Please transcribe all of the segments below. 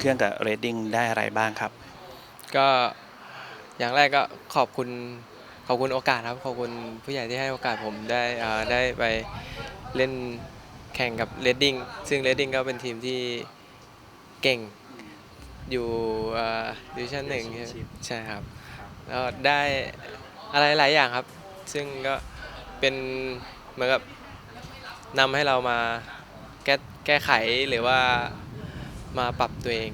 เครื่องกับเรดดิ้งได้อะไรบ้างครับ ก็อย่างแรกก็ขอบคุณขอบคุณโอกาสครับ ขอบคุณผู้ใหญ่ที่ให้โอกาสผมได้เอ่อได้ไปเล่นแข่งกับเรดดิ้งซึ่งเรดดิ้งก็เป็นทีมที่เก่งอยู่ดิวิชั่นหนึ่งใช่ครับแล้วได้อะไรหลายอย่างครับ ซึ่งก็เป็นเหมือนกับนำให้เรามาแก้แก้ไขหรือว่า มาปรับตัวเอง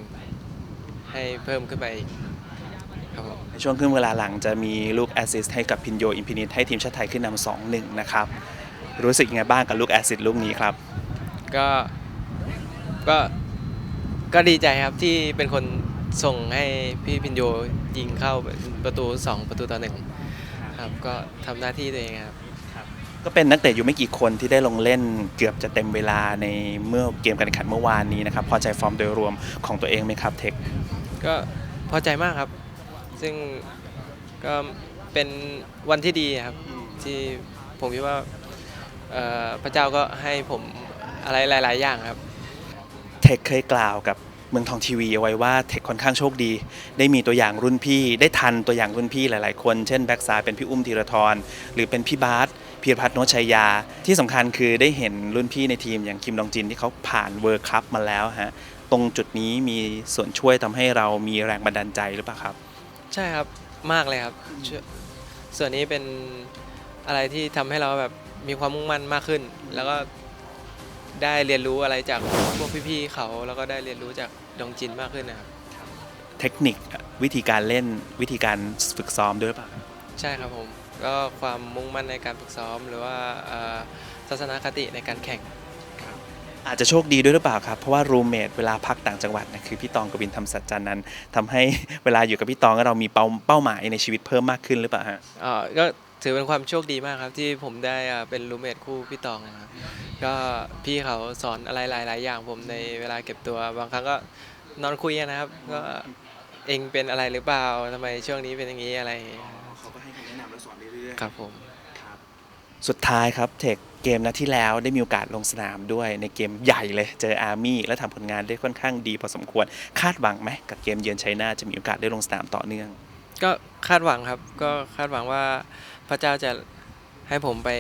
ให้เพิ่มขึ้นไปอีกครับผม ในช่วงครึ่งเวลาหลังจะมีลูกแอสซิสต์ให้กับพินโยอินพินิตให้ทีมชาติไทยขึ้นนำสองหนึ่งนะครับ รู้สึกยังไงบ้างกับลูกแอสซิสต์ลูกนี้ครับ ก็ก็ก็ดีใจครับที่เป็นคนส่งให้พี่พินโยยิงเข้าประตู 2 ประตูต่อหนึ่งครับ ก็ทำหน้าที่ตัวเองครับ ก็เป็นนักเตะอยู่ไม่กี่คนที่ได้ลงเล่นเกือบจะเต็มเวลาในเมื่อเกมการแข่งขันเมื่อวานนี้นะครับพอใจฟอร์มโดยรวมของตัวเองไหมครับเทคก็พอใจมากครับ ซึ่งก็เป็นวันที่ดีครับที่ผมคิดว่าเอ่อพระเจ้าก็ให้ผมอะไรหลาย ๆ อย่างครับ เทคเคยกล่าวกับเมืองทองทีวีเอาไว้ว่าเทคค่อนข้างโชคดี ได้มีตัวอย่างรุ่นพี่ ได้ทันตัวอย่างรุ่นพี่หลาย ๆ คน เช่นแบ็กซ้ายเป็นพี่อุ้มธีรทรหรือเป็นพี่บาส พีรพัฒน์โนชชัยยา ที่สำคัญคือได้เห็นรุ่นพี่ในทีมอย่างคิมดองจินที่เขาผ่านเวิร์คัพมาแล้วฮะตรงจุดนี้มีส่วนช่วยทำให้เรามีแรงบันดาลใจหรือเปล่าครับ ใช่ครับมากเลยครับช่วยส่วนนี้เป็นอะไรที่ทำให้เราแบบมีความมุ่งมั่นมากขึ้น แล้วก็ได้เรียนรู้อะไรจากพวกพี่ๆเขาแล้วก็ได้เรียนรู้จากดองจินมากขึ้นนะครับเทคนิควิธีการเล่นวิธีการฝึกซ้อมด้วยหรือเปล่าใช่ครับผม ก็ความมุ่งมั่นในการฝึกซ้อม หรือว่าเอ่อทัศนคติในการแข่งอาจจะโชคดีด้วยหรือเปล่าครับ เพราะว่ารูเมทเวลาพักต่างจังหวัดนะคือพี่ตองกวินทำสัจจานั้นทำให้เวลาอยู่กับพี่ตองแล้วเรามีเป้าเป้าหมายในชีวิตเพิ่มมากขึ้นหรือเปล่าฮะเอ่อก็ถือเป็นความโชคดีมากครับที่ผมได้อ่าเป็นรูเมทคู่พี่ตองนะครับก็พี่เขาสอนอะไรหลาย ๆ อย่างผมในเวลาเก็บตัวบางครั้งก็นอนคุยกันนะครับ ก็เองเป็นอะไรหรือเปล่าทำไมช่วงนี้เป็นอย่างนี้อะไรอย่างเงี้ยเขาก็ให้ คำแนะนำและสอนเรื่อยครับผมสุดท้ายครับเทคเกมนัดที่แล้วได้มีโอกาสลงสนามด้วยในเกมใหญ่เลยเจออาร์มี่และทำผลงานได้ค่อนข้างดีพอสมควรคาดหวังไหมกับเกมเยือนไชน่าจะมีโอกาสได้ลงสนามต่อเนื่อง ก็คาดหวังครับก็คาดหวังว่าพระเจ้าจะให้ผมไป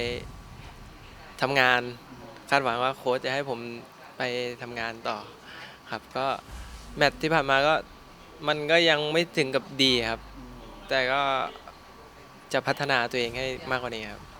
ทำงาน คาดหวังว่าโค้ชจะให้ผมไปทำงานต่อครับ ก็แมตช์ที่ผ่านมาก็มันก็ยังไม่ถึงกับดีครับ แต่ก็ จะพัฒนาตัวเองให้มากกว่านี้ครับ